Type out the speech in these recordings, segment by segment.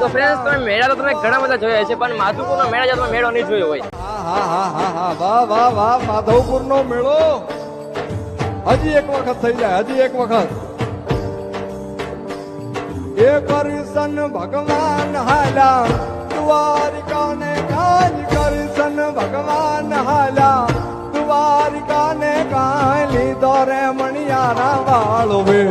તો ફ્રેન્ડ્સ તમે મેળા તો તમે ઘણા બધા જોયા છે પણ માધુપુરનો મેળા જ્યાં મેળો નહીં જોયો હોય. હા હા હા વાહ વાહ વાહ માધવપુર નો મેળો હજી એક વખત થઈ જાય, હજી એક વખત. એ કરિશન ભગવાન હાલા દ્વારિકા ને કાજ કરિશન ભગવાન હાલા દ્વારિકા ને કાલી દોરે મણિયારા વાળો વે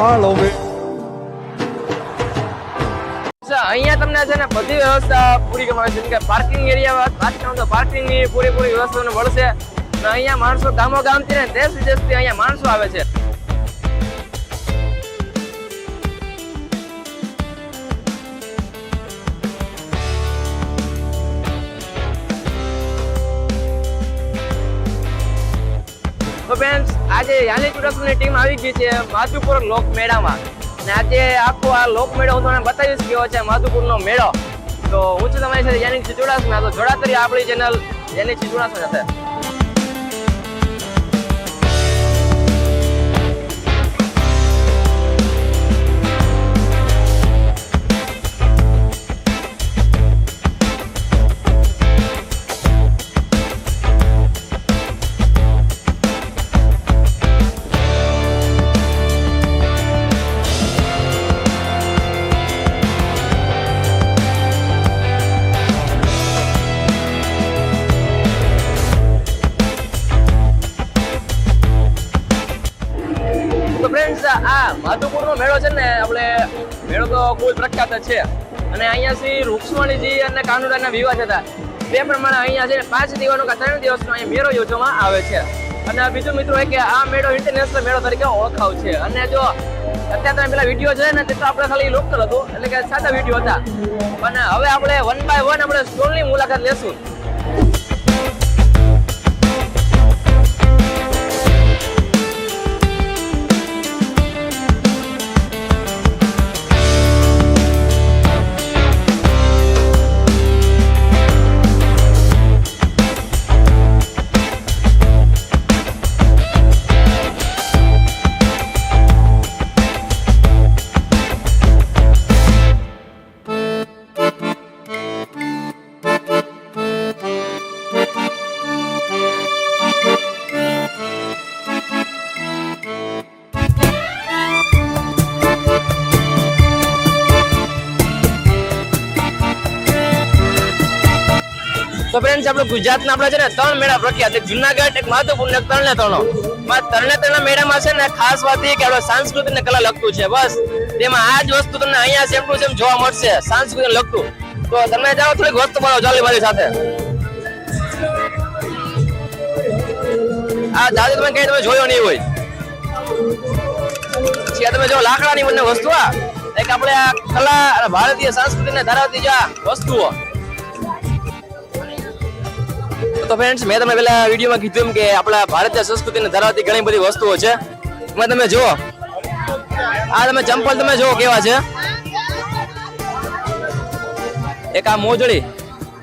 મણિયારા વાળો વે અચ્છા, અહીંયા તમને છે ને બધી વ્યવસ્થા પૂરી કરવામાં છે. કે પાર્કિંગ એરિયા વાત કરું તો પાર્કિંગની પૂરેપૂરી વ્યવસ્થા મળશે. અને અહીંયા માણસો ગામો ગામથી ને દેશ વિદેશથી અહીંયા માણસો આવે છે. તો બેન આજે યાની ચુડાસમાની ટીમ આવી ગઈ છે માધુપુર લોક મેળામાં. અને આજે આખો આ લોક મેળો હું તમને બતાવીશ કેવો છે માધુપુરનો મેળો. તો હું છું તમારી સાથે યાની ચુડાસમા તો જોડાતરી આપણી ચેનલ યાની ચુડાસમા સાથે. ખૂબ પ્રખ્યાત છે. અને અહીંયા શ્રી રૂક્ષ્મણીજી અને કાનુડાના વિવાહ હતા તે પ્રમાણે અહીંયા છે પાંચ દિવસનો કે ત્રણ દિવસનો અહીંયા મેળો યોજવામાં આવે છે. અને બીજું મિત્રો એ કે આ મેળો ઇન્ટરનેશનલ મેળો તરીકે ઓળખાવ છે. અને જો અત્યારે તમે પેલા વીડિયો છે ને તે તો આપણે ખાલી લોકલ હતું. એટલે કે સાદા વીડિયો હતા. અને હવે આપણે વન બાય વન આપણે સ્ટોલની મુલાકાત લેશું. આપણે ગુજરાતના આપણા છે ને ત્રણ મેળા પ્રખ્યાત જુનાગઢ એક માધવપુર એક તરણે તરણો તરણે મેળામાં છે ને ખાસ વાત એ કે આપણે સાંસ્કૃતિક ને કલા લગતું છે, બસ. તેમાં આ જ વસ્તુ તમને અહીંયા સેમ ટુ સેમ જોવા મળશે, સાંસ્કૃતિક લગતું તો તમે જાઓ, થોડીક વસ્તુ બનાવો ચાલી મારી સાથે. આ દાદી તમે કઈ તમે જોયો નહીં હોય. છે તમે જો લાકડાની બંને વસ્તુ આ એક આપણે આ કલા અને ભારતીય સંસ્કૃતિને ધરાવતી જે વસ્તુઓ તો ફ્રેન્ડ્સ મેં તમને પેલા વિડીયોમાં કીધું કે આપણા ભારતીય સંસ્કૃતિને ધરાવતી ઘણી બધી વસ્તુઓ છે. એમાં તમે જુઓ. આ તમે ચંપલ તમે જુઓ કેવા છે. એક આ મોજડી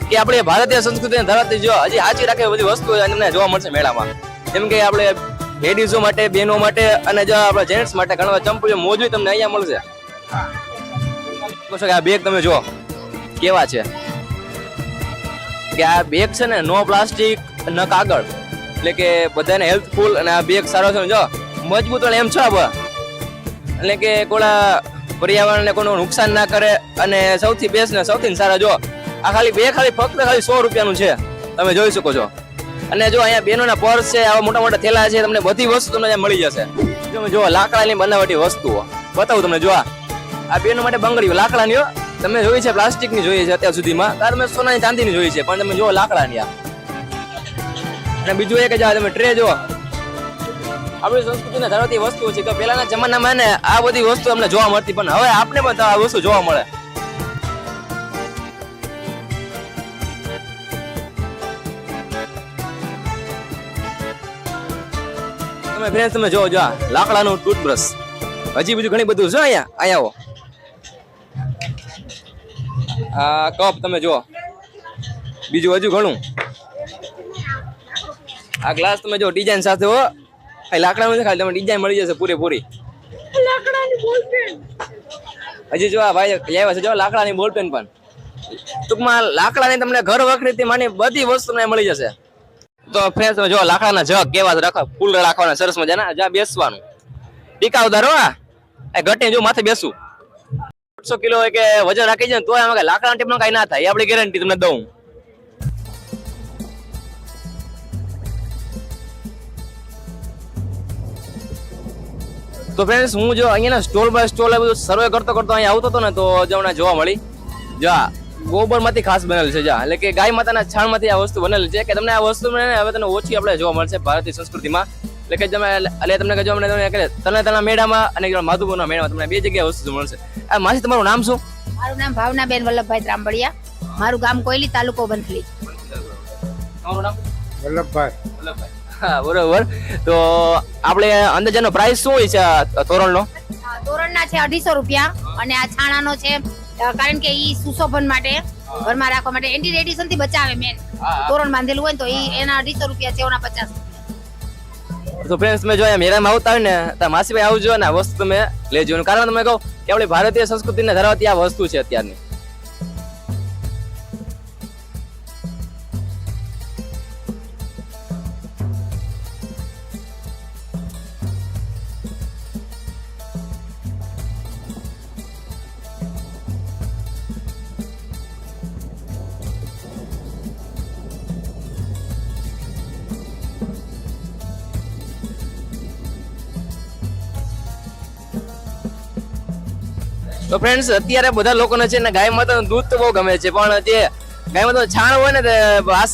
કે આપણે ભારતીય સંસ્કૃતિને ધરાવતી જો હજી સાચી રાખે બધી વસ્તુઓ તમને જોવા મળશે મેળામાં. જેમ કે આપણે લેડીઝો માટે બહેનો માટે અને જો આપણા જેન્ટ્સ માટે ઘણા ચંપલ મોજડી તમને અહીંયા મળશે. કે આ બેગ તમે જુઓ. કેવા છે? કે આ બેગ છે ને નો પ્લાસ્ટિક ન કાગળ. એટલે કે બધાને હેલ્પફુલ અને આ બેગ સારો છે જો, મજબૂત એમ છે આ એટલે કે કોળા પર્યાવરણને કોઈનું નુકસાન ના કરે અને સૌથી બેસ્ટ ને સૌથી સારા, જો, આ ખાલી બે ખાલી ફક્ત ખાલી સો રૂપિયાનું છે. તમે જોઈ શકો છો. અને જો અહીંયા બેનોના પર્સ છે, આવા મોટા મોટા થેલા છે, તમને બધી વસ્તુ મળી જશે. તમે જો લાકડાની બનાવટી વસ્તુઓ. બતાવું તમને, જો આ. બેનો માટે બંગડીઓ, લાકડાની. તમે જોઈ છે પ્લાસ્ટિકની જોઈએ છે અત્યાર સુધીમાં. ત્યારે તમે સોનાની ચાંદીની જોઈ છે, પણ તમે જો લાકડાની આ. અને બીજું એક કે તમે ટ્રે જો આપણી સંસ્કૃતિને ધરાવતી વસ્તુઓ છે કે પહેલાના જમાનામાં ને આ બધી વસ્તુ અમને જોવા મળતી, પણ હવે આપણે પણ આ વસ્તુ જોવા મળે. તમે ફ્રેન્ડ તમે જો જો લાકડાનું ટૂથબ્રશ હજી બીજું ઘણી બધું છે અહીંયા? અહીંયા આવો. આ કપ તમે જુઓ. બીજું હજુ ઘણું. આ ગ્લાસ તમે જો ડિઝાઇન સાથે હો. લાકડા લાકડાનું ખાલી તમને ડિઝાઇન મળી જશે પૂરેપૂરી. હજી જો આ ભાઈ લેવા છે જો લાકડાની બોલપેન પણ. ટૂંકમાં લાકડાની તમને ઘર વખરીથી માની બધી વસ્તુ તમને મળી જશે. તો ફ્રેન્ડ જો લાકડાના જગ કેવા રાખો ફૂલ રાખવાના સરસ મજાના જ્યાં બેસવાનું. હો. આ એ ઘટે જો માથે બેસું. દોઢસો કિલો કે વજન રાખી જાય તોય કઈ લાકડાના ટીપનો કઈ ના થાય. એ આપણી ગેરંટી તમને દઉં. તો ફ્રેન્ડ્સ હું જો અહીંયાના સ્ટોલ બાય સ્ટોલ બધું સર્વે કરતો કરતો અહીંયા આવતો હતો ને, તો જો મને જોવા મળી. જા ગોબરમાંથી ખાસ બનેલ છે, જા એટલે કે ગાય માતાના છાણમાંથી આ વસ્તુ બનેલી છે, કે તમને આ વસ્તુ હવે તમને ઓછી આપણે જોવા મળશે ભારતીય સંસ્કૃતિમાં. એટલે કે તમે એટલે તમને જો મને તમે કે તને તના મેળામાં અને માધુપુરના મેળામાં તમને બે જગ્યાએ વસ્તુ મળશે. આ માસી તમારું નામ શું? મારું નામ ભાવનાબેન વલ્લભભાઈ ત્રાંબડિયા. મારું ગામ કોયલી તાલુકો બંથલી તમારું નામ? વલ્લભભાઈ. હા બરોબર. તો આપણે અંદાજાનો પ્રાઇસ શું હોય છે તોરણનો? તોરણના છે અઢીસો રૂપિયા અને આ છાણાનો છે કારણ કે ઈ સુશોભન માટે ઘરમાં રાખવા માટે એન્ટી રેડિયેશનથી બચાવે મેન તોરણ બાંધેલું હોય ને તો ઈ એના અઢીસો રૂપિયા છે ઓના પચાસ. તો ફ્રેન્ડ્સ તમે જો અહીંયા મેળામાં આવતા હોય ને, તો માસીભાઈ આવજો અને આ વસ્તુ તમે લેજો એનું કારણ તમે કહો કે આપણી ભારતીય સંસ્કૃતિને ધરાવતી આ વસ્તુ છે અત્યારની. તો ફ્રેન્ડ્સ અત્યારે બધા લોકોને છે ને ગાય માતાનું દૂધ તો બહુ ગમે છે પણ જે ગાય માતાનું છાણ હોય ને તે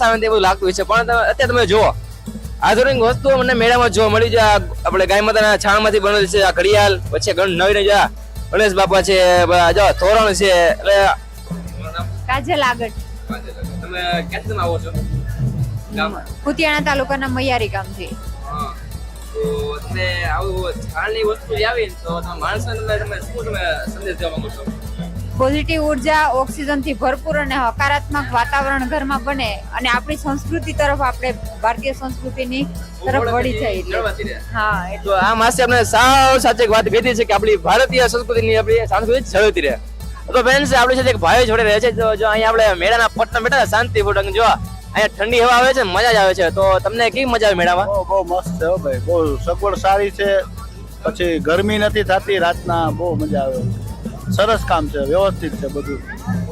આવે તે બધું લાગતું હોય છે. પણ અત્યારે તમે જુઓ આધુનિક વસ્તુઓ મને મેળામાં જોવા મળી છે. આપણે ગાય માતાના છાણમાંથી બનેલી છે આ ઘડિયાળ પછી ગણ નવી નવી ગણેશ બાપા છે જો તોરણ છે એટલે કાજલ આગળ. તમે ક્યાંથી આવો છો? કુતિયાણા તાલુકાના મૈયારી ગામથી. તો તમે આવું છાણની વસ્તુ આવી તો તમે માણસોને તમે શું તમે સંદેશ દેવા માંગો છો? પોઝિટિવ ઊર્જા ઓક્સિજનથી ભરપૂર અને હકારાત્મક વાતાવરણ ઘરમાં બને અને આપણી સંસ્કૃતિ તરફ આપણે ભારતીય સંસ્કૃતિની તરફ વળી જાય હા તો આ માસે આપણે સાવ સાચી વાત કીધી છે કે આપણી ભારતીય સંસ્કૃતિની આપણી સંસ્કૃતિ જળવતી રહે. તો ફ્રેન્ડ્સ આપણી સાથે એક ભાઈ જોડે રહે છે. જો અહીંયા આપણે મેળાના પટના બેઠા શાંતિપૂર્વક જો. અહીંયા ઠંડી હવા આવે છે મજા જ આવે છે. તો તમને કેવી મજા આવે મેળામાં? બહુ મસ્ત છે ભાઈ. બહુ સગવડ સારી છે. પછી ગરમી નથી થતી રાતના બહુ મજા આવે. સરસ કામ છે વ્યવસ્થિત છે બધું.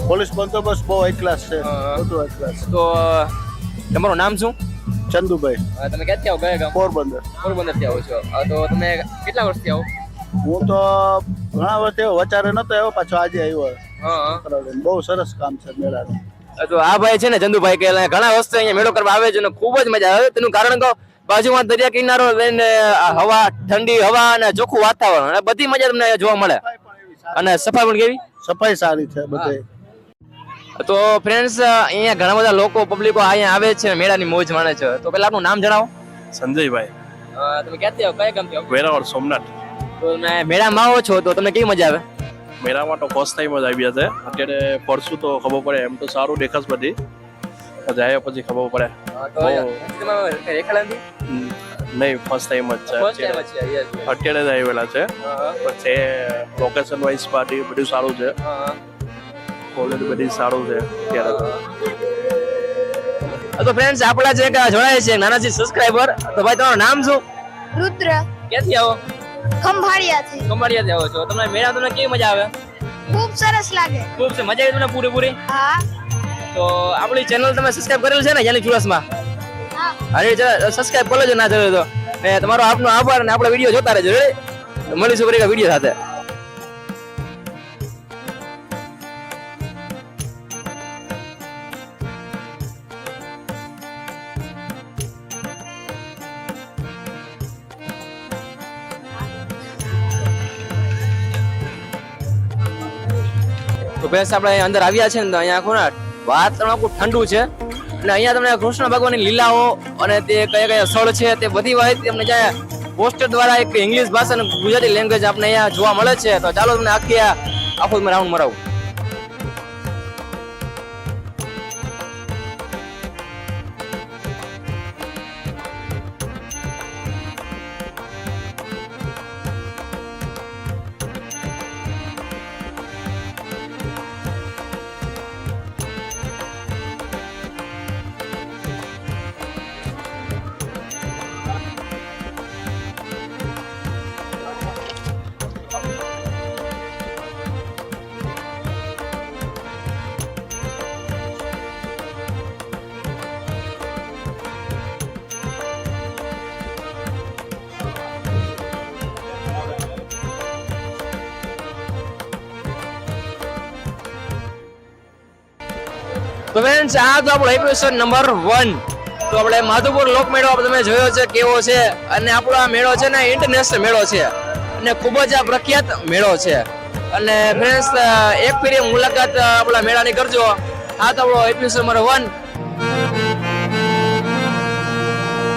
પોલીસ બંદોબસ્ત બહુ હાઈ ક્લાસ છે. બધું હાઈ ક્લાસ તો તમારું નામ શું? ચંદુભાઈ. તમે ક્યાંથી આવો? ગયા ગામ? પોરબંદર. પોરબંદરથી આવો છો. તો તમે કેટલા વર્ષથી આવો? હું તો ઘણા વર્ષે વચારે નતો આવ્યો પાછો આજે આવ્યો. બહુ સરસ કામ છે મેળાનું. તો આ ભાઈ છે ને ચંદુભાઈ કે ઘણા વસ્તુ અહીંયા મેળો કરવા આવે છે અને ખૂબ જ મજા આવે. તેનું કારણ કહો બાજુમાં દરિયા કિનારો લઈને હવા ઠંડી હવા અને ચોખ્ખું વાતાવરણ અને બધી મજા તમને અહીંયા જોવા મળે. અને સફાઈ પણ કેવી? સફાઈ સારી છે બધે. તો ફ્રેન્ડ્સ અહીંયા ઘણા બધા લોકો પબ્લિકો અહીંયા આવે છે મેળાની મોજ માણે છે. તો પેલા આપનું નામ જણાવો. સંજયભાઈ. તમે ક્યાંથી આવો? કયા ગામથી આવો? વેરાવળ સોમનાથ. તો મેળામાં આવો છો તો તમને કેવી મજા આવે? મેળામાં તો ફર્સ્ટ ટાઈમ જ આવ્યા છે અત્યારે ફરશું તો ખબર પડે એમ તો સારું દેખાશ બધી. જાય પછી ખબર પડે. નહીં ફર્સ્ટ ટાઈમ જ છે અત્યારે. જ આવેલા છે. પછી લોકેશન વાઇઝ પાર્ટી બધું સારું છે. કોલેજ બધી સારું છે અત્યારે તો. તો ફ્રેન્ડ્સ આપણા જે જોડાય છે નાનાજી સબસ્ક્રાઇબર તો ભાઈ તમારું નામ શું? રુદ્ર. ક્યાંથી આવો? ખંભાળિયાથી કમાડિયાથી આવો છો. તમને મેળા તમને કેવી મજા આવે? ખૂબ સરસ લાગે. ખૂબ મજા આવી તમને પૂરેપૂરી? હા. તો આપણી ચેનલ તમે સબસ્ક્રાઇબ કરેલ છે ને યાની ચુરસમાં હા. અરે સબસ્ક્રાઇબ કરો જો ના જોયો તો. ને તમારો આપનો આભાર અને આપણો વીડિયો જોતા રહેજો? મળીશું ફરી વીડિયો સાથે. તો ભેંસ આપણે અંદર આવ્યા છે ને અહીંયા આખું વાતાવરણ આખું ઠંડુ છે. અને અહીંયા તમને કૃષ્ણ ભગવાનની લીલાઓ અને તે કયા કયા સ્થળ છે તે બધી માહિતી તમને જ્યાં પોસ્ટર દ્વારા એક ઇંગ્લિશ ભાષા અને ગુજરાતી લેંગ્વેજ આપણે અહીંયા જોવા મળે છે. તો ચાલો તમને આખી આખું રાઉન્ડ મરાવું. તો ફ્રેન્ડ્સ આ તો આપણો એપિસોડ નંબર વન તો આપણે માધુપુર લોકમેળો તમે જોયો છે, કેવો છે, અને આપણો આ મેળો છે ને ઇન્ટરનેશનલ મેળો છે. અને ખૂબ જ આ પ્રખ્યાત મેળો છે. અને ફ્રેન્ડ્સ એક ફેરી મુલાકાત આપણા મેળાની કરજો. આ તો આપણો એપિસોડ નંબર વન